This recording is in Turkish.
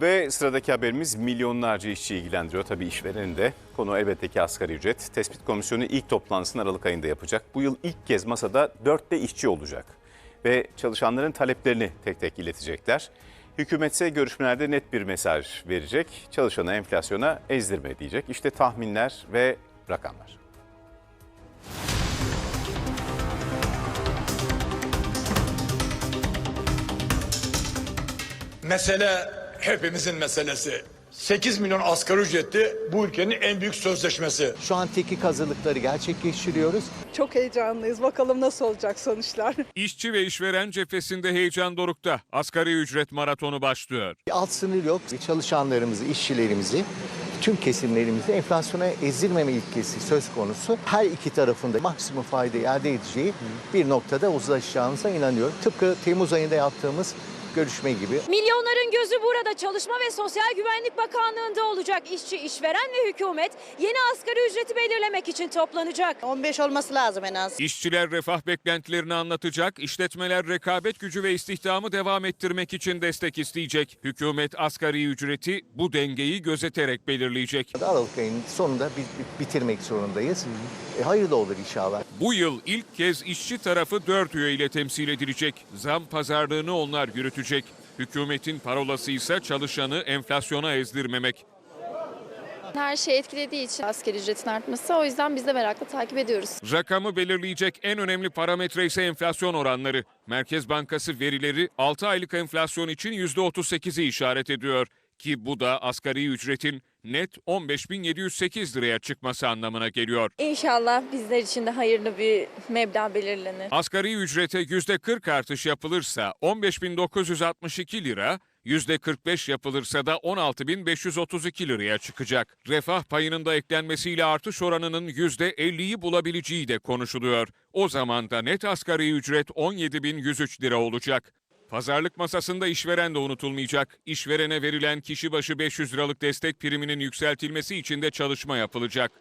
Ve sıradaki haberimiz milyonlarca işçi ilgilendiriyor. Tabii işvereni de. Konu elbette ki asgari ücret. Tespit komisyonu ilk toplantısını Aralık ayında yapacak. Bu yıl ilk kez masada dörtte işçi olacak. Ve çalışanların taleplerini tek tek iletecekler. Hükümetse görüşmelerde net bir mesaj verecek. Çalışanı enflasyona ezdirme diyecek. İşte tahminler ve rakamlar. Mesele hepimizin meselesi. 8 milyon asgari ücretli bu ülkenin en büyük sözleşmesi. Şu an teknik hazırlıkları gerçekleştiriyoruz. Çok heyecanlıyız. Bakalım nasıl olacak sonuçlar. İşçi ve işveren cephesinde heyecan dorukta. Asgari ücret maratonu başlıyor. Alt sınır yok. Çalışanlarımızı, işçilerimizi, tüm kesimlerimizi enflasyona ezdirmeme ilkesi söz konusu. Her iki tarafında maksimum faydayı elde edeceği bir noktada uzlaşacağımıza inanıyorum. Tıpkı Temmuz ayında yaptığımız görüşme gibi. Milyonların gözü burada Çalışma ve Sosyal Güvenlik Bakanlığı'nda olacak. İşçi, işveren ve hükümet yeni asgari ücreti belirlemek için toplanacak. 15 olması lazım en az. İşçiler refah beklentilerini anlatacak, işletmeler rekabet gücü ve istihdamı devam ettirmek için destek isteyecek. Hükümet asgari ücreti bu dengeyi gözeterek belirleyecek. Aralık ayının sonunda biz bitirmek zorundayız. E, hayırlı olur inşallah. Bu yıl ilk kez işçi tarafı 4 üye ile temsil edilecek. Zam pazarlığını onlar yürütecek. Hükümetin parolası ise çalışanı enflasyona ezdirmemek. Her şey etkilediği için asgari ücretin artması. O yüzden biz de merakla takip ediyoruz. Rakamı belirleyecek en önemli parametre ise enflasyon oranları. Merkez Bankası verileri 6 aylık enflasyon için %38'i işaret ediyor. Ki bu da asgari ücretin net 15.708 liraya çıkması anlamına geliyor. İnşallah bizler için de hayırlı bir meblağ belirlenir. Asgari ücrete %40 artış yapılırsa 15.962 lira, %45 yapılırsa da 16.532 liraya çıkacak. Refah payının da eklenmesiyle artış oranının %50'yi bulabileceği de konuşuluyor. O zaman da net asgari ücret 17.103 lira olacak. Pazarlık masasında işveren de unutulmayacak. İşverene verilen kişi başı 500 liralık destek priminin yükseltilmesi için de çalışma yapılacak.